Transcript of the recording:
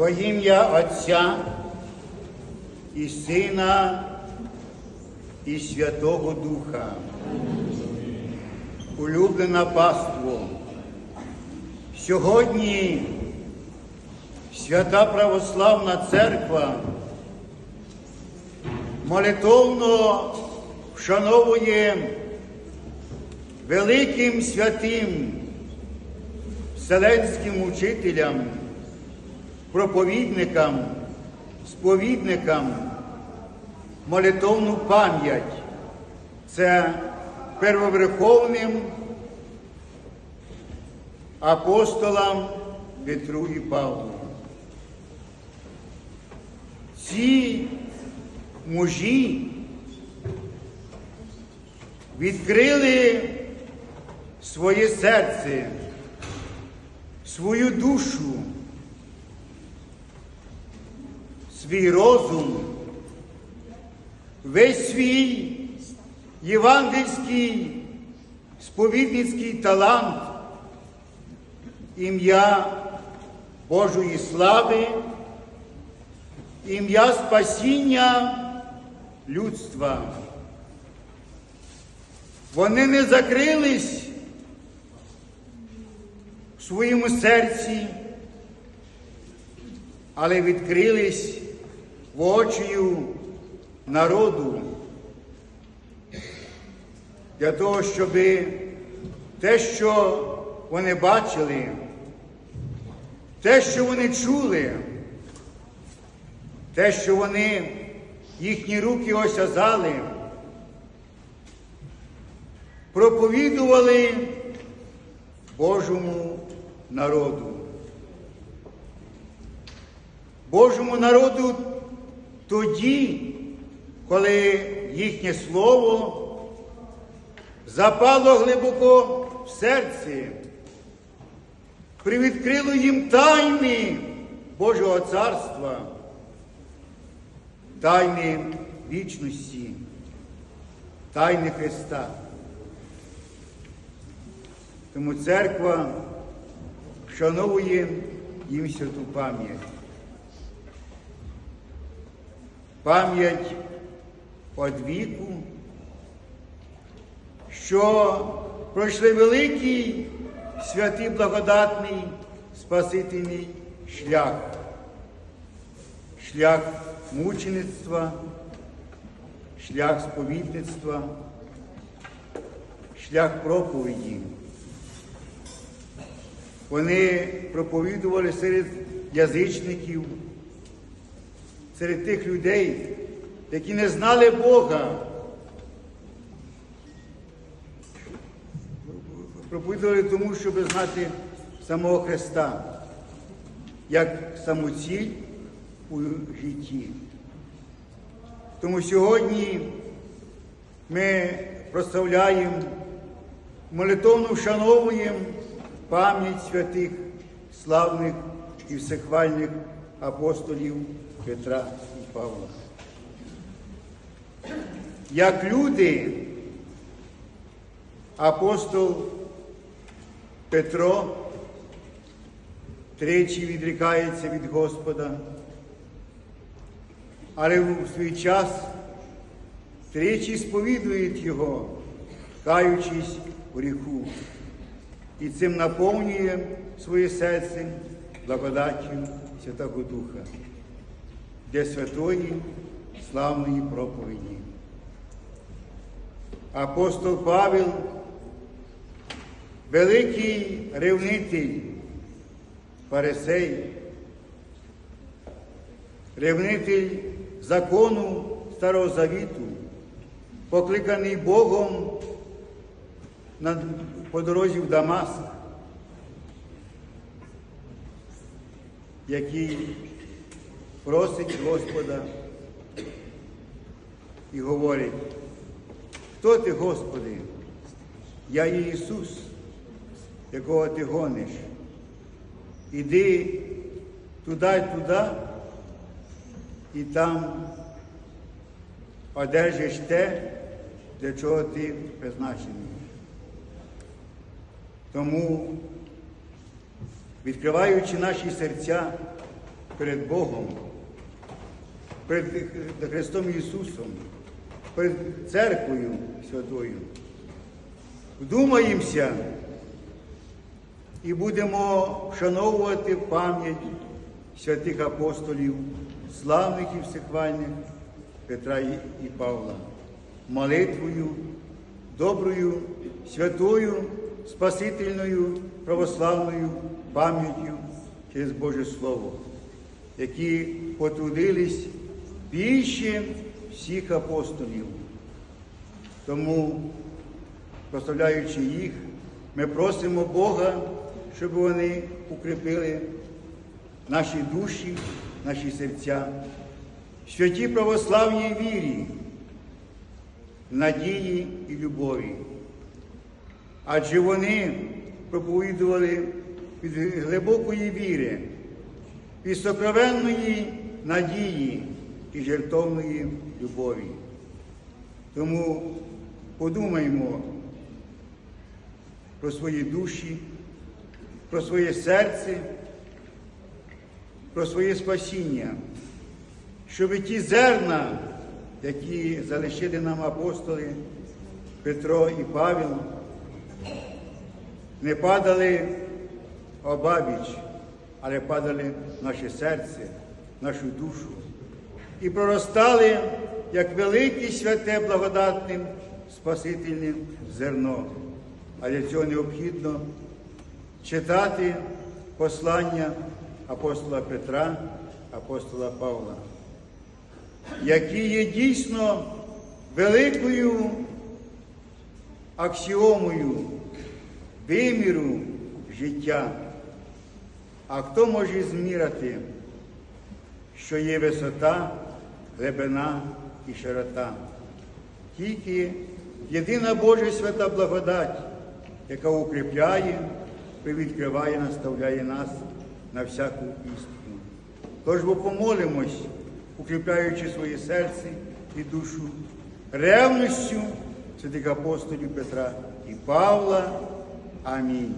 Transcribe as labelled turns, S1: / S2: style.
S1: Во ім'я Отця і Сина і Святого Духа. Улюблена паство. Сьогодні Свята Православна Церква молитовно вшановує великим святим вселенським учителям, проповідникам, сповідникам молитовну пам'ять. Це первоверховним апостолам Петру і Павлу. Ці мужі відкрили своє серце, свою душу, свій розум, весь свій євангельський сповідницький талант, ім'я Божої слави, ім'я спасіння людства. Вони не закрились в своєму серці, але відкрились в очію народу для того, щоб те, що вони бачили, те, що вони чули, те, що вони їхні руки осязали, проповідували Божому народу. Божому народу тоді, коли їхнє слово запало глибоко в серці, привідкрило їм тайни Божого царства, тайни вічності, тайни Христа. Тому церква вшановує їм святу пам'ять. Пам'ять од віку, що пройшли великий святий благодатний Спасительний шлях, шлях мучеництва, шлях сповідництва, шлях проповіді. Вони проповідували серед язичників, серед тих людей, які не знали Бога. Проповідували тому, щоб знати самого Христа, як самоціль у житті. Тому сьогодні ми прославляємо, молитовно вшановуємо пам'ять святих, славних і всехвальних апостолів Петра і Павла. Як люди, апостол Петро тричі відрікається від Господа, але в свій час тричі сповідують Його, каючись у гріху, і цим наповнює своє серце благодаттю Святого Духа для святої славної проповіді. Апостол Павел, великий ревнитель, фарисей, ревнитель закону Старого Завіту, покликаний Богом на, по дорозі в Дамаск, який просить Господа і говорить, хто ти, Господи? Я є Ісус, якого ти гониш. Іди туди туди, і там одержиш те, для чого ти призначений. Тому, відкриваючи наші серця, перед Богом, перед Христом Ісусом, перед церквою святою. Вдумаємося і будемо вшановувати пам'ять святих апостолів, славних і всехвальних Петра і Павла, молитвою, доброю, святою, спасительною, православною пам'яттю через Боже Слово, які потрудились більше всіх апостолів. Тому, прославляючи їх, ми просимо Бога, щоб вони укріпили наші душі, наші серця, в святій православній вірі, надії і любові. Адже вони проповідували від глибокої віри, від сокровенної надії і жертовної любові. Тому подумаймо про свої душі, про своє серце, про своє спасіння, щоб ті зерна, які залишили нам апостоли Петро і Павел, не падали обабіч, але падали наше серце, нашу душу і проростали як велике святе благодатним спасительним зерно. А для цього необхідно читати послання апостола Петра, апостола Павла, які є дійсно великою аксіомою виміру життя. А хто може зміряти, що є висота, глибина і широта? Тільки єдина Божа свята благодать, яка укріпляє, привідкриває, наставляє нас на всяку істину. Тож бо помолимось, укріпляючи своє серце і душу ревністю святих апостолів Петра і Павла. Амінь.